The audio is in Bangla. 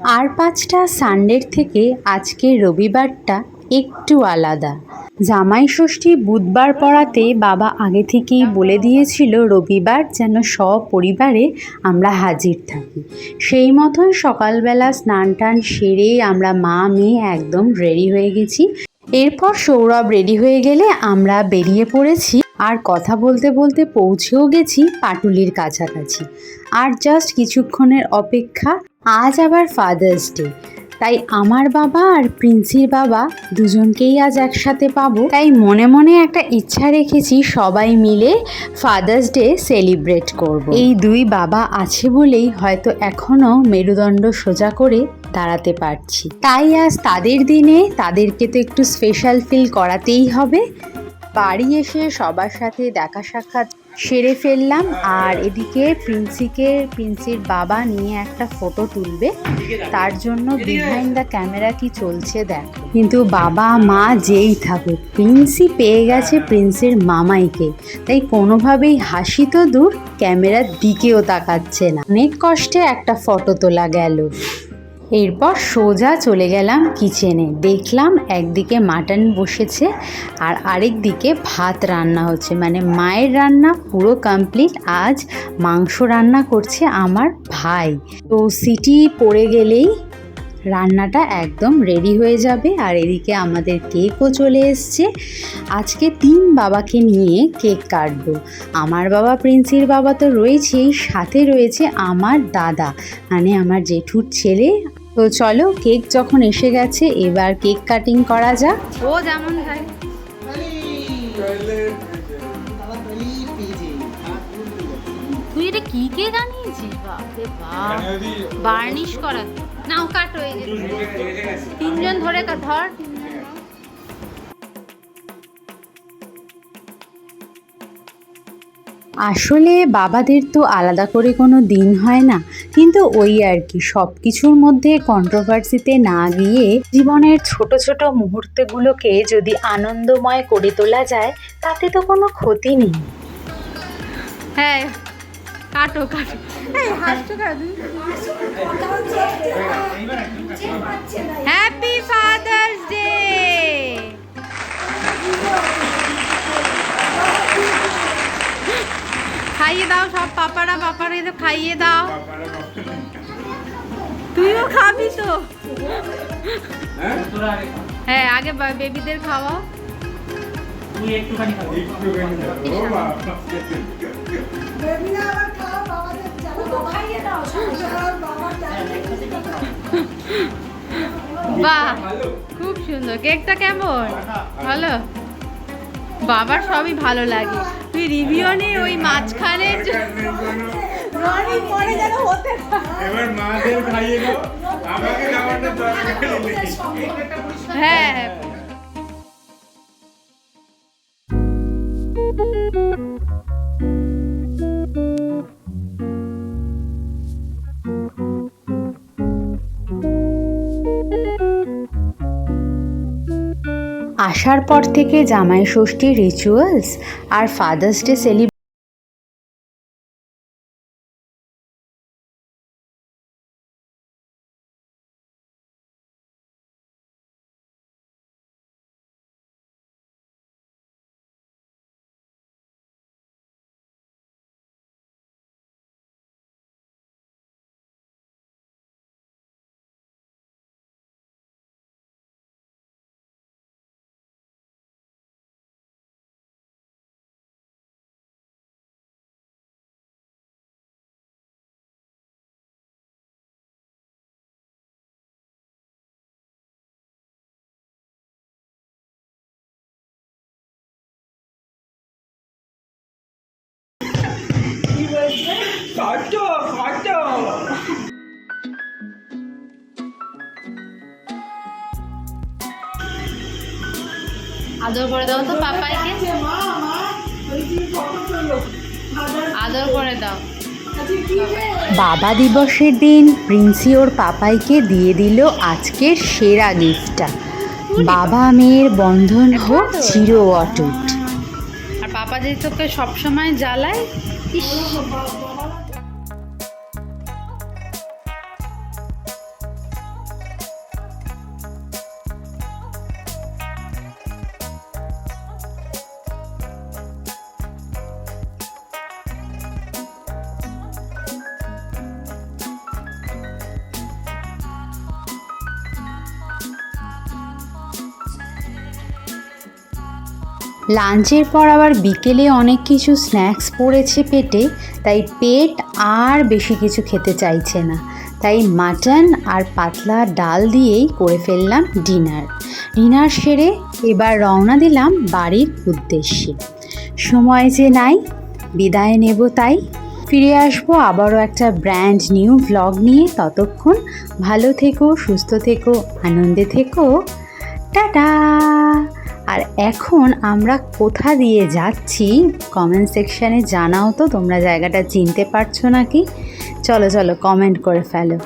আর পাঁচটা সানডের থেকে আজকের রবিবারটা একটু আলাদা। জামাই ষষ্ঠী বুধবার পড়াতে বাবা আগে থেকেই বলে দিয়েছিল, রবিবার যেন সপরিবারে আমরা হাজির থাকি। সেই মতোই সকালবেলা স্নান টান সেরে আমরা মা মেয়ে একদম রেডি হয়ে গেছি। এরপর সৌরভ রেডি হয়ে গেলে আমরা বেরিয়ে পড়েছি আর কথা বলতে বলতে পৌঁছেও গেছি পাটুলির কাছাকাছি। আর জাস্ট কিছুক্ষণের অপেক্ষা আজ আবার ফাদার্স ডে তাই আমার বাবা আর প্রিন্সির বাবা দুজনকেই আজ একসাথে পাবো। তাই মনে মনে একটা ইচ্ছা রেখেছি সবাই মিলে ফাদার্স ডে সেলিব্রেট করব। এই দুই বাবা আছে বলেই হয়তো এখনও মেরুদণ্ড সোজা করে দাঁড়াতে পারছি। তাই আজ তাদের দিনে তাদেরকে তো একটু স্পেশাল ফিল করাতেই হবে। বাড়ি এসে সবার সাথে দেখা সাক্ষাৎ সেরে ফেললাম আর এদিকে প্রিন্সিকে, প্রিন্সির বাবা নিয়ে একটা ফটো তুলবে। তার জন্য বিহাইন্ড দ্য ক্যামেরা কি চলছে দেখ। কিন্তু বাবা, মা যেই থাকুক, প্রিন্সি পেয়ে গেছে প্রিন্সের মামাইকে। তাই কোনোভাবেই হাসি তো দূর ক্যামেরার দিকেও তাকাচ্ছে না। অনেক কষ্টে একটা ফটো তোলা গেল। এরপর সোজা চলে গেলাম কিচেনে। দেখলাম একদিকে মাটন বসেছে আর আরেক দিকে ভাত রান্না হচ্ছে। মানে মায়ের রান্না পুরো কমপ্লিট আজ মাংস রান্না করছে আমার ভাই। তো সিটি পড়ে গেলেই রান্নাটা একদম রেডি হয়ে যাবে। আর এদিকে আমাদের কেকও চলে এসছে। আজকে তিন বাবাকে নিয়ে কেক কাটবো। আমার বাবা, প্রিন্সির বাবা তো রয়েছেই, সাথে রয়েছে আমার দাদা। মানে আমার জেঠুর ছেলে তো চলো কেক যখন এসে গেছে এবার কেক কাটিং করা যাক। ও যেমন ভাই তুই এটা কি কে জানিয়েছিস বাপরে বাপ। বার্নিশ করা। নাও কাট হয়ে গেছে। তিনজন ধরে কা- ধর। আসলে বাবাদের তো আলাদা করে কোনো দিন হয় না। কিন্তু ওই আর কি সব কিছুর মধ্যে কন্ট্রোভার্সিতে না গিয়ে জীবনের ছোট ছোট মুহূর্তগুলোকে যদি আনন্দময় করে তোলা যায় তাতে তো কোনো ক্ষতি নেই। হ্যাঁ কাটো কাটো। হাসছো পাপারা তো খাইয়ে দাও। তুইও খাবি তো। হ্যাঁ? আগে বেবিদের খাওয়াও বাহ খুব সুন্দর। কেকটা কেমন? ভালো? বাবার সবই ভালো লাগে। তুই রিভিওনে ওই মাঝখানের যে- এবার মাদের খাইয়ে দাও। আমাকে খাবারটা দরকার নেই হ্যাঁ। আসার পর থেকে জামাই ষষ্ঠী রিচুয়ালস আর ফাদার্স ডে সেলিব্রেট আদর করে দাও তো পাপাইকে। আদর করে দাও। বাবা দিবসের দিন প্রিন্সি ওর পাপাইকে দিয়ে দিল আজকের সেরা গিফটটা। বাবা মেয়ের বন্ধন হোক চির অটুট। আর পাপা যদি তোকে সবসময় জ্বালায় ইস। লাঞ্চের পর আবার বিকেলে অনেক কিছু স্ন্যাক্স পড়েছে পেটে, তাই পেট আর বেশি কিছু খেতে চাইছে না। তাই মাটন আর পাতলা ডাল দিয়েই করে ফেললাম ডিনার। ডিনার সেরে এবার রওনা দিলাম বাড়ির উদ্দেশ্যে। সময় যে নাই, বিদায় নেব তাই। ফিরে আসব আবারও একটা ব্র্যান্ড নিউ ভ্লগ নিয়ে। ততক্ষণ ভালো থেকো, সুস্থ থেকো, আনন্দে থেকো। এখন আমরা কোথা দিয়ে যাচ্ছি? কমেন্ট সেকশানে জানাও তো তোমরা জায়গাটা চিনতে পারছ নাকি? চলো চলো কমেন্ট করে ফেলো।